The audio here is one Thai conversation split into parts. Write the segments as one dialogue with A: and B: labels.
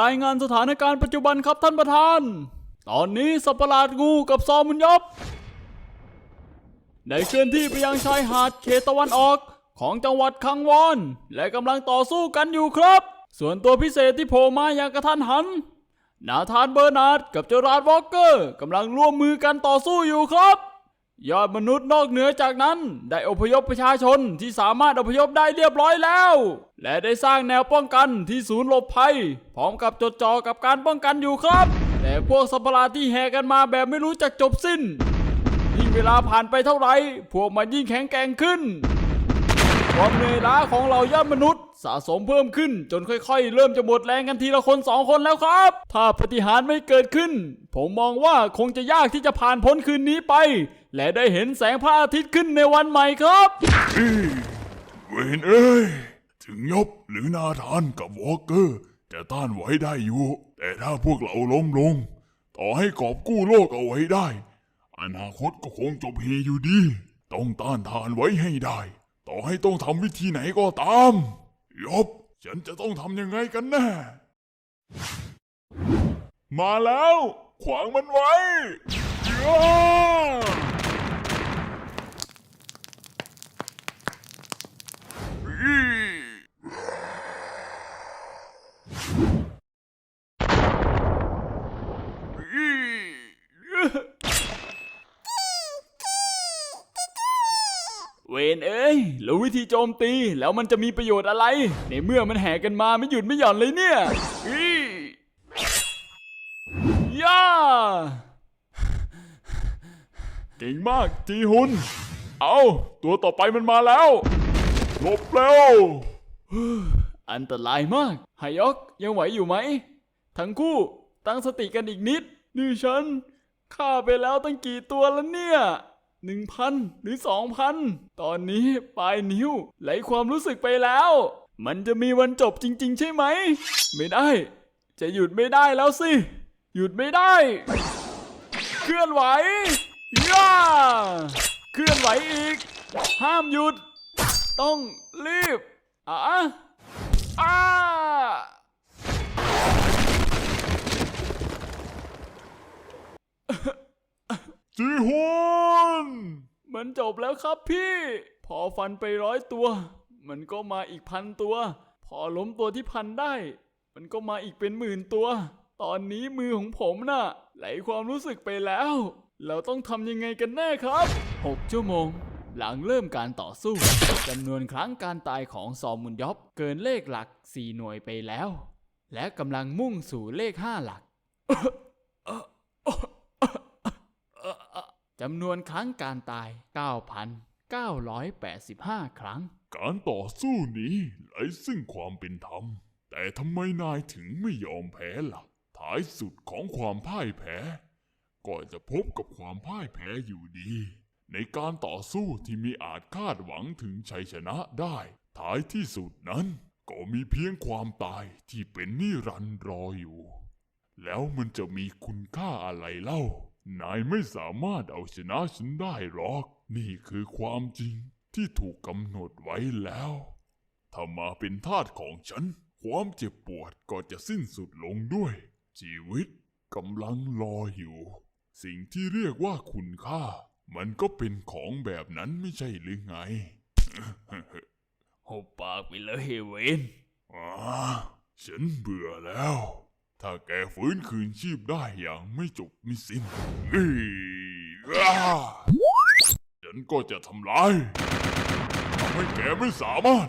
A: รายงานสถานการณ์ปัจจุบันครับท่านประธาน ตอนนี้สัตว์ประหลาดงูกับซอมุนยบได้เคลื่อนที่ไปยังชายหาดเขตตะวันออกของจังหวัดคังวอน และกำลังต่อสู้กันอยู่ครับ ส่วนตัวพิเศษที่โผล่มาอย่างกระทันหัน นาธานเบอร์นาร์ดกับเจอราร์ดวอลเกอร์กำลังร่วมมือกันต่อสู้อยู่ครับ ยอดมนุษย์นอกเหนือจากนั้น ได้อพยพประชาชนที่สามารถอพยพได้เรียบร้อยแล้ว และได้สร้างแนวป้องกันที่ศูนย์หลบภัย พร้อมกับจดจ่อกับการป้องกันอยู่ครับ แต่พวกสัตว์ประหลาดที่แห่กันมาแบบไม่รู้จักจบสิ้นยิ่งเวลาผ่านไปเท่าไหร่พวกมันยิ่งแข็งแกร่งขึ้น ความเหนื่อยล้าของเหล่ายอดมนุษย์ สะสมเพิ่มขึ้น จนค่อย ๆ เริ่มจะหมดแรงกันทีละคนสองคนแล้วครับ ถ้าปฏิหารไม่เกิดขึ้น ผมมองว่าคงจะยากที่จะผ่านพ้นคืนนี้ไป และได้เห็นแสงพระอาทิตย์ขึ้นในวันใหม่ครับ
B: เวนเอ้ยถึงยบหรือนาธานกับวอลเกอร์จะต้านไว้ได้อยู่ แต่ถ้าพวกเราล้มลง ต่อให้กอบกู้โลกเอาไว้ได้ อนาคตก็คงจบเฮอยู่ดี ต้องต้านทานไว้ให้ได้ ต่อให้ต้องทำวิธีไหนก็ตามยบฉันจะต้องทำยังไงกันแน่ มาแล้ว ขวางมันไว้ยาอี
A: เวนเอ้ยแล้ววิธีโจมตีแล้วมันจะมีประโยชน์อะไร ในเมื่อมันแห่กันมาไม่หยุดไม่หย่อนเลยเนี่ยอีย่า
B: เก่งมากจีฮุน เอาตัวต่อไปมันมาแล้วหลบเร็ว
A: อันตรายมากฮายอกยังไหวอยู่ไหม ทั้งคู่ตั้งสติกันอีกนิดนี่ฉันฆ่าไปแล้วตั้งกี่ตัวแล้วเนี่ย หนึ่งพันหรือสองพันตอนนี้ปลายนิ้วไหลความรู้สึกไปแล้ว มันจะมีวันจบจริง ๆ ใช่ไหม ไม่ได้ จะหยุดไม่ได้แล้วสิ หยุดไม่ได้ เคลื่อนไหวย่าเคลื่อนไหวอีก ห้ามหยุด ต้องรีบอะอ่า
B: จีฮุน
A: มันจบแล้วครับพี่ พอฟันไปร้อยตัว มันก็มาอีกพันตัว พอล้มตัวที่พันได้ มันก็มาอีกเป็นหมื่นตัว ตอนนี้มือของผมน่ะ ไหลความรู้สึกไปแล้ว เราต้องทำยังไงกันแน่ครับ 6 ชั่วโมง หลังเริ่มการต่อสู้จำนวนครั้งการตายของซอมุนยอบเกินเลขหลัก 4 หน่วยไปแล้ว และกำลังมุ่งสู่เลข 5 หลัก จำนวนครั้งการตาย 9,985 ครั้ง
B: การต่อสู้นี้ไร้ซึ่งความเป็นธรรม แต่ทำไมนายถึงไม่ยอมแพ้ล่ะ ท้ายสุดของความพ่ายแพ้ ก็จะพบกับความพ่ายแพ้อยู่ดี ในการต่อสู้ที่มีอาจคาดหวังถึงชัยชนะได้ ท้ายที่สุดนั้น ก็มีเพียงความตายที่เป็นนิรันดร์รออยู่ แล้วมันจะมีคุณค่าอะไรเล่า นายไม่สามารถเอาชนะฉันได้หรอก นี่คือความจริงที่ถูกกำหนดไว้แล้ว ถ้ามาเป็นทาสของฉัน ความเจ็บปวดก็จะสิ้นสุดลงด้วย ชีวิตกำลังรออยู่ สิ่งที่เรียกว่าคุณค่า มันก็เป็นของแบบนั้นไม่ใช่หรือไง
A: หุบปากไปเลยเวน
B: อ่าฉันเบื่อแล้ว ถ้าแกฟื้นคืนชีพได้อย่างไม่จบไม่สิ้นเอ้ยอ้าฉันก็จะทำลายทำให้แกไม่สามารถ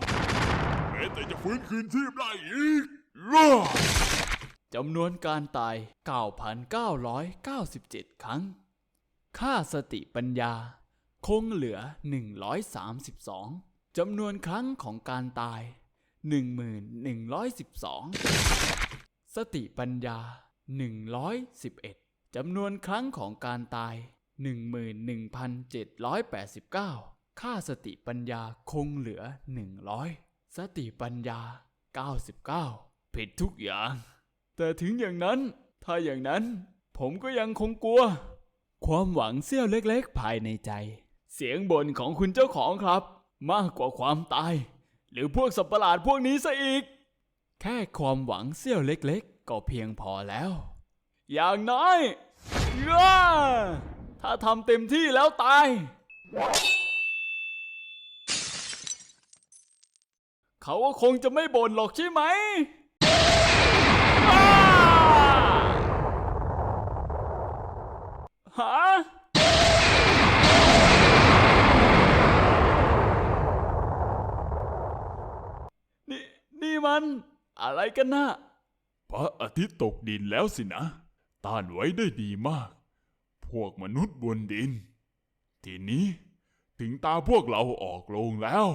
B: แม้แต่จะฟื้นคืนชีพได้อีกอ้า
A: จำนวนการตาย 9,997 ครั้ง ค่าสติปัญญา คงเหลือ 132 จำนวนครั้งของการตาย 1112 สติปัญญา 111จำนวนครั้งของการตาย 11,789 ค่าสติปัญญาคงเหลือ 100 สติปัญญา 99 ผิดทุกอย่าง แต่ถึงอย่างนั้น ถ้าอย่างนั้น ผมก็ยังคงกลัว ความหวังเสี้ยวเล็กๆ ภายในใจ เสียงบ่นของคุณเจ้าของครับ มากกว่าความตาย หรือพวกสัตว์ประหลาดพวกนี้ซะอีก แค่ความหวังเสี้ยวเล็กๆ ก็เพียงพอแล้ว อย่างน้อยถ้าทำเต็มที่แล้วตาย เขาก็คงจะไม่บ่นหรอกใช่ไหมอ้าฮะ นี่ นี่มัน อะไรกันนะ
B: พระอาทิตย์ตกดินแล้วสินะ ต้านไว้ได้ดีมาก พวกมนุษย์บนดิน ทีนี้ถึงตาพวกเราออกโรงแล้ว